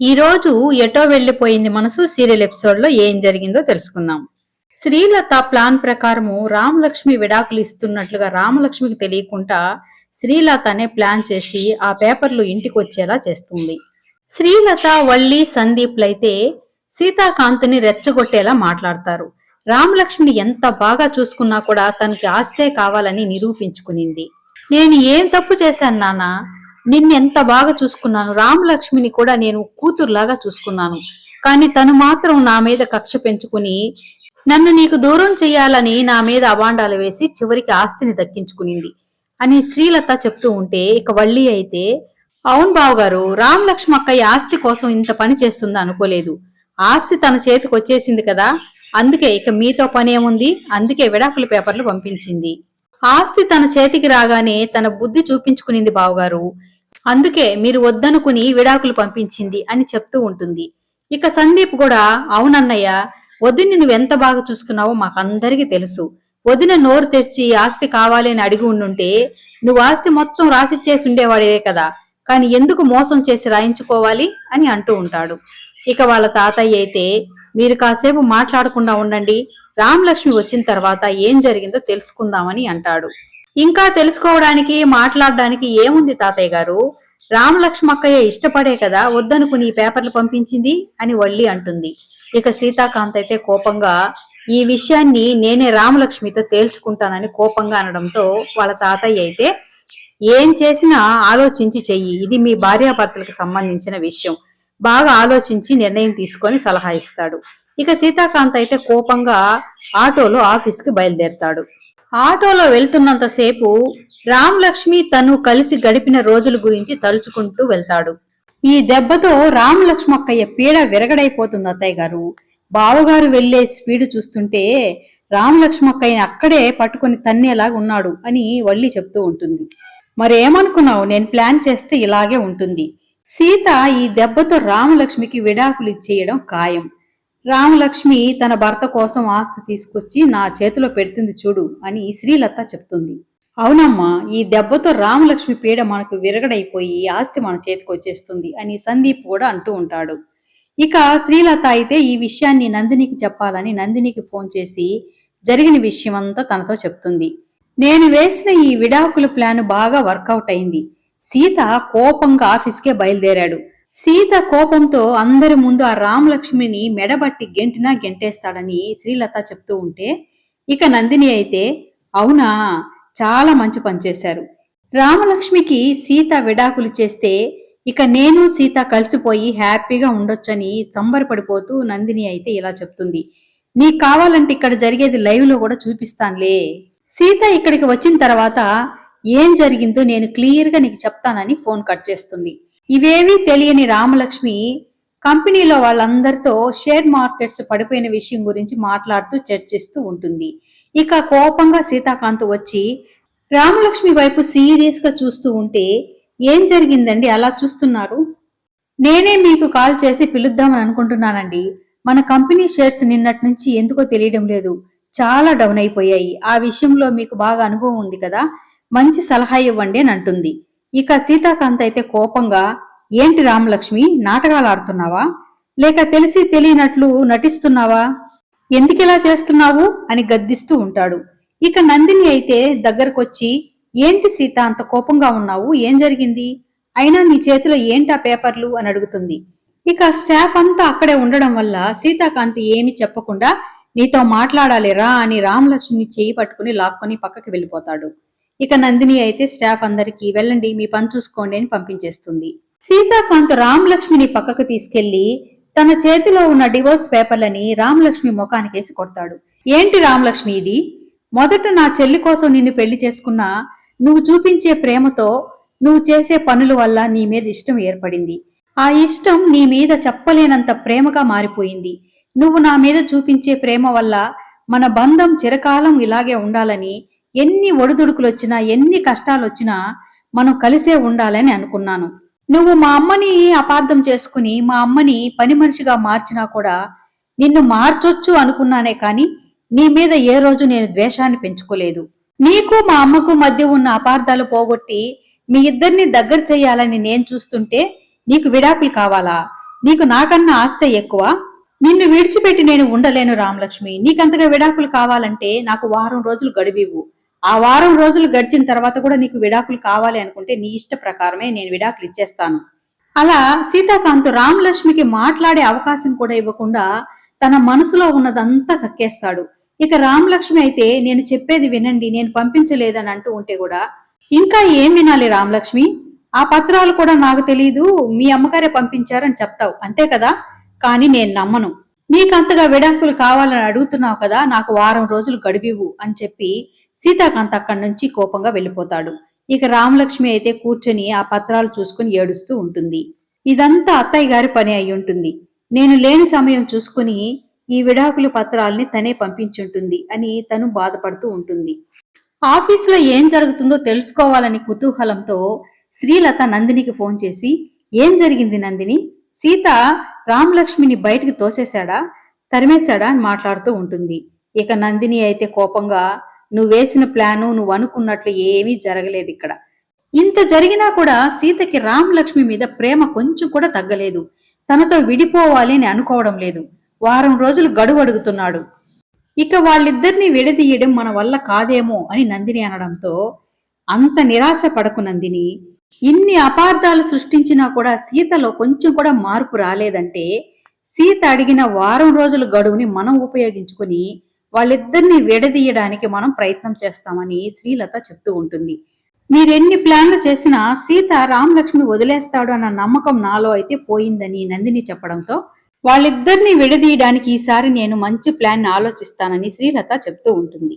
ఈ రోజు ఎటో వెళ్ళిపోయింది మనసు? సీరియల్ ఎపిసోడ్లో ఏం జరిగిందో తెలుసుకుందాం. శ్రీలత ప్లాన్ ప్రకారము రామలక్ష్మి విడాకులు ఇస్తున్నట్లుగా రామలక్ష్మికి తెలియకుండా శ్రీలతనే ప్లాన్ చేసి ఆ పేపర్లు ఇంటికి వచ్చేలా చేస్తుంది. శ్రీలత వల్లి సందీప్లైతే సీతాకాంత్ని రెచ్చగొట్టేలా మాట్లాడతారు. రామలక్ష్మిని ఎంత బాగా చూసుకున్నా కూడా తనకి ఆస్తే కావాలని నిరూపించుకునింది. నేను ఏం తప్పు చేశాను నాన్న? నిన్ను ఎంత బాగా చూసుకున్నాను? రామలక్ష్మిని కూడా నేను కూతురులాగా చూసుకున్నాను. కానీ తను మాత్రం నా మీద కక్ష పెంచుకుని నన్ను నీకు దూరం చేయాలని నా మీద అబాండాలు వేసి చివరికి ఆస్తిని దక్కించుకునింది అని శ్రీలత చెప్తూ ఉంటే ఇక వల్లి అయితే అవును బావగారు రామలక్ష్మి అక్కయ్య ఆస్తి కోసం ఇంత పని చేస్తుంది అనుకోలేదు. ఆస్తి తన చేతికి వచ్చేసింది కదా అందుకే ఇక మీతో పని ఏముంది అందుకే విడాకుల పేపర్లు పంపించింది. ఆస్తి తన చేతికి రాగానే తన బుద్ధి చూపించుకునింది బావగారు అందుకే మీరు వద్దనుకుని విడాకులు పంపించింది అని చెప్తూ ఉంటుంది. ఇక సందీప్ కూడా అవునన్నయ్య వదిన్ని నువ్వెంత బాగా చూసుకున్నావో మాకందరికీ తెలుసు. వదిన నోరు తెరిచి ఆస్తి కావాలి అని అడిగి ఉండుంటే నువ్వు ఆస్తి మొత్తం రాసిచ్చేసి ఉండేవాడివే కదా. కానీ ఎందుకు మోసం చేసి రాయించుకోవాలి? అని అంటూ ఉంటాడు. ఇక వాళ్ళ తాతయ్య అయితే మీరు కాసేపు మాట్లాడకుండా ఉండండి. రామలక్ష్మి వచ్చిన తర్వాత ఏం జరిగిందో తెలుసుకుందామని అంటాడు. ఇంకా తెలుసుకోవడానికి మాట్లాడడానికి ఏముంది తాతయ్య గారు? రామలక్ష్మక్కయ్య ఇష్టపడే కదా వద్దనుకుని ఈ పేపర్లు పంపించింది అని వళ్ళి అంటుంది. ఇక సీతాకాంత్ అయితే కోపంగా ఈ విషయాన్ని నేనే రామలక్ష్మితో తేల్చుకుంటానని కోపంగా అనడంతో వాళ్ళ తాతయ్య అయితే ఏం చేసినా ఆలోచించి చెయ్యి ఇది మీ భార్యాభర్తలకు సంబంధించిన విషయం. బాగా ఆలోచించి నిర్ణయం తీసుకొని సలహా ఇస్తాడు. ఇక సీతాకాంత్ అయితే కోపంగా ఆటోలో ఆఫీస్కి బయలుదేరతాడు. ఆటోలో వెళ్తున్నంతసేపు రామలక్ష్మి తను కలిసి గడిపిన రోజుల గురించి తలుచుకుంటూ వెళ్తాడు. ఈ దెబ్బతో రామలక్ష్మక్కయ్య పీడ విరగడైపోతుంది అత్తయ్య గారు. బావగారు వెళ్ళే స్పీడ్ చూస్తుంటే రామలక్ష్మక్కయ్యని అక్కడే పట్టుకొని తన్నేలాగా ఉన్నాడు అని వల్లి చెప్తూ ఉంటుంది. మరేమనుకున్నావు? నేను ప్లాన్ చేస్తే ఇలాగే ఉంటుంది. సీత ఈ దెబ్బతో రామలక్ష్మికి విడాకులు ఇచ్చేయడం ఖాయం. రామలక్ష్మి తన భర్త కోసం ఆస్తి తీసుకొచ్చి నా చేతిలో పెడుతుంది చూడు అని శ్రీలత చెప్తుంది. అవునమ్మా ఈ దెబ్బతో రామలక్ష్మి పీడ మనకు విరగడైపోయి ఆస్తి మన చేతికి వచ్చేస్తుంది అని సందీప్ కూడా అంటూ ఉంటాడు. ఇక శ్రీలత అయితే ఈ విషయాన్ని నందినికి చెప్పాలని నందినికి ఫోన్ చేసి జరిగిన విషయమంతా తనతో చెప్తుంది. నేను వేసిన ఈ విడాకుల ప్లాన్ బాగా వర్కౌట్ అయింది. సీత కోపంగా ఆఫీస్కే బయలుదేరాడు. సీత కోపంతో అందరి ముందు ఆ రామలక్ష్మిని మెడబట్టి గెంటినా గెంటేస్తాడని శ్రీలత చెప్తూ ఉంటే ఇక నందిని అయితే అవునా చాలా మంచి పని చేశారు. రామలక్ష్మికి సీత విడాకులు చేస్తే ఇక నేను సీత కలిసిపోయి హ్యాపీగా ఉండొచ్చని సంబరపడిపోతూ నందిని అయితే ఇలా చెప్తుంది. నీకు కావాలంటే ఇక్కడ జరిగేది లైవ్లో కూడా చూపిస్తానులే. సీత ఇక్కడికి వచ్చిన తర్వాత ఏం జరిగిందో నేను క్లియర్గా నీకు చెప్తానని ఫోన్ కట్ చేస్తుంది. ఇవేవీ తెలియని రామలక్ష్మి కంపెనీలో వాళ్ళందరితో షేర్ మార్కెట్స్ పడిపోయిన విషయం గురించి మాట్లాడుతూ చర్చిస్తూ ఉంటుంది. ఇక కోపంగా సీతాకాంత్ వచ్చి రామలక్ష్మి వైపు సీరియస్గా చూస్తూ ఉంటే ఏం జరిగిందండి? అలా చూస్తున్నారు? నేనే మీకు కాల్ చేసి పిలుద్దామని అనుకుంటున్నానండి. మన కంపెనీ షేర్స్ నిన్నటి నుంచి ఎందుకో తెలియడం లేదు. చాలా డౌన్ అయిపోయాయి. ఆ విషయంలో మీకు బాగా అనుభవం ఉంది కదా? మంచి సలహా ఇవ్వండి అని అంటుంది. ఇక సీతాకాంత్ అయితే కోపంగా ఏంటి రామలక్ష్మి నాటకాలు ఆడుతున్నావా లేక తెలిసి తెలియనట్లు నటిస్తున్నావా? ఎందుకిలా చేస్తున్నావు? అని గద్దిస్తూ ఉంటాడు. ఇక నందిని అయితే దగ్గరకొచ్చి ఏంటి సీత అంత కోపంగా ఉన్నావు? ఏం జరిగింది? అయినా నీ చేతిలో ఏంటా పేపర్లు? అని అడుగుతుంది. ఇక స్టాఫ్ అంతా అక్కడే ఉండడం వల్ల సీతాకాంతి ఏమి చెప్పకుండా నీతో మాట్లాడాలి రా అని రామలక్ష్మి చేయి పట్టుకుని లాక్కొని పక్కకి వెళ్ళిపోతాడు. ఇక నందిని అయితే స్టాఫ్ అందరికీ వెళ్ళండి మీ పని చూసుకోండి అని పంపించేస్తుంది. సీతాకాంత్ రామలక్ష్మిని పక్కకు తీసుకెళ్ళి తన చేతిలో ఉన్న డివోర్స్ పేపర్లని రామలక్ష్మి ముఖానికేసి కొడతాడు. ఏంటి రామలక్ష్మి ఇది? మొదట నా చెల్లి కోసం నిన్ను పెళ్ళి చేసుకున్నా నువ్వు చూపించే ప్రేమతో నువ్వు చేసే పనుల వల్ల నీ మీద ఇష్టం ఏర్పడింది. ఆ ఇష్టం నీ మీద చెప్పలేనంత ప్రేమగా మారిపోయింది. నువ్వు నా మీద చూపించే ప్రేమ వల్ల మన బంధం చిరకాలం ఇలాగే ఉండాలని ఎన్ని ఒడిదుడుకులొచ్చినా ఎన్ని కష్టాలు వచ్చినా మనం కలిసే ఉండాలని అనుకున్నాను. నువ్వు మా అమ్మని అపార్థం చేసుకుని మా అమ్మని పని మనిషిగా మార్చినా కూడా నిన్ను మార్చొచ్చు అనుకున్నానే కానీ నీ మీద ఏ రోజు నేను ద్వేషాన్ని పెంచుకోలేదు. నీకు మా అమ్మకు మధ్య ఉన్న అపార్థాలు పోగొట్టి మీ ఇద్దరిని దగ్గర చేయాలని నేను చూస్తుంటే నీకు విడాకులు కావాలా? నీకు నాకన్నా ఆస్తే ఎక్కువ? నిన్ను విడిచిపెట్టి నేను ఉండలేను రామలక్ష్మి. నీకంతగా విడాకులు కావాలంటే నాకు వారం రోజులు గడివివు ఆ వారం రోజులు గడిచిన తర్వాత కూడా నీకు విడాకులు కావాలి అనుకుంటే నీ ఇష్ట ప్రకారమే నేను విడాకులు ఇచ్చేస్తాను. అలా సీతాకాంత్ రామలక్ష్మికి మాట్లాడే అవకాశం కూడా ఇవ్వకుండా తన మనసులో ఉన్నదంతా కక్కేస్తాడు. ఇక రామలక్ష్మి అయితే నేను చెప్పేది వినండి నేను పంపించలేదని అంటూ ఉంటే కూడా ఇంకా ఏం వినాలి రామలక్ష్మి? ఆ పత్రాలు కూడా నాకు తెలియదు మీ అమ్మగారే పంపించారని చెప్తావు అంతే కదా? కానీ నేను నమ్మను. నీకంతగా విడాకులు కావాలని అడుగుతున్నావు కదా నాకు వారం రోజులు గడివివు అని చెప్పి సీతాకాంత్ అక్కడి నుంచి కోపంగా వెళ్ళిపోతాడు. ఇక రామలక్ష్మి అయితే కూర్చొని ఆ పత్రాలు చూసుకుని ఏడుస్తూ ఉంటుంది. ఇదంతా అత్తయ్య గారి పని అయి ఉంటుంది. నేను లేని సమయం చూసుకుని ఈ విడాకుల పత్రాల్ని తనే పంపించుంటుంది అని తను బాధపడుతూ ఉంటుంది. ఆఫీసులో ఏం జరుగుతుందో తెలుసుకోవాలని కుతూహలంతో శ్రీలత నందినికి ఫోన్ చేసి ఏం జరిగింది నందిని? సీత రామలక్ష్మిని బయటికి తోసేశాడా? తరిమేశాడా అని మాట్లాడుతూ ఉంటుంది. ఇక నందిని అయితే కోపంగా నువ్వు వేసిన ప్లాను నువ్వు అనుకున్నట్లు ఏమీ జరగలేదు ఇక్కడ. ఇంత జరిగినా కూడా సీతకి రామలక్ష్మి మీద ప్రేమ కొంచెం కూడా తగ్గలేదు. తనతో విడిపోవాలి అని అనుకోవడం లేదు. వారం రోజులు గడువు అడుగుతున్నాడు. ఇక వాళ్ళిద్దరిని విడదీయడం మన వల్ల కాదేమో అని నందిని అనడంతో అంత నిరాశ పడకు నందిని. ఇన్ని అపార్థాలు సృష్టించినా కూడా సీతలో కొంచెం కూడా మార్పు రాలేదంటే సీత అడిగిన వారం రోజుల గడువుని మనం ఉపయోగించుకుని వాళ్ళిద్దరిని విడదీయడానికి మనం ప్రయత్నం చేస్తామని శ్రీలత చెప్తూ ఉంటుంది. మీరెన్ని ప్లాన్లు చేసినా సీత రామలక్ష్మి వదిలేస్తాడు అన్న నమ్మకం నాలో అయితే పోయిందని నందిని చెప్పడంతో వాళ్ళిద్దరిని విడదీయడానికి ఈసారి నేను మంచి ప్లాన్ ఆలోచిస్తానని శ్రీలత చెప్తూ ఉంటుంది.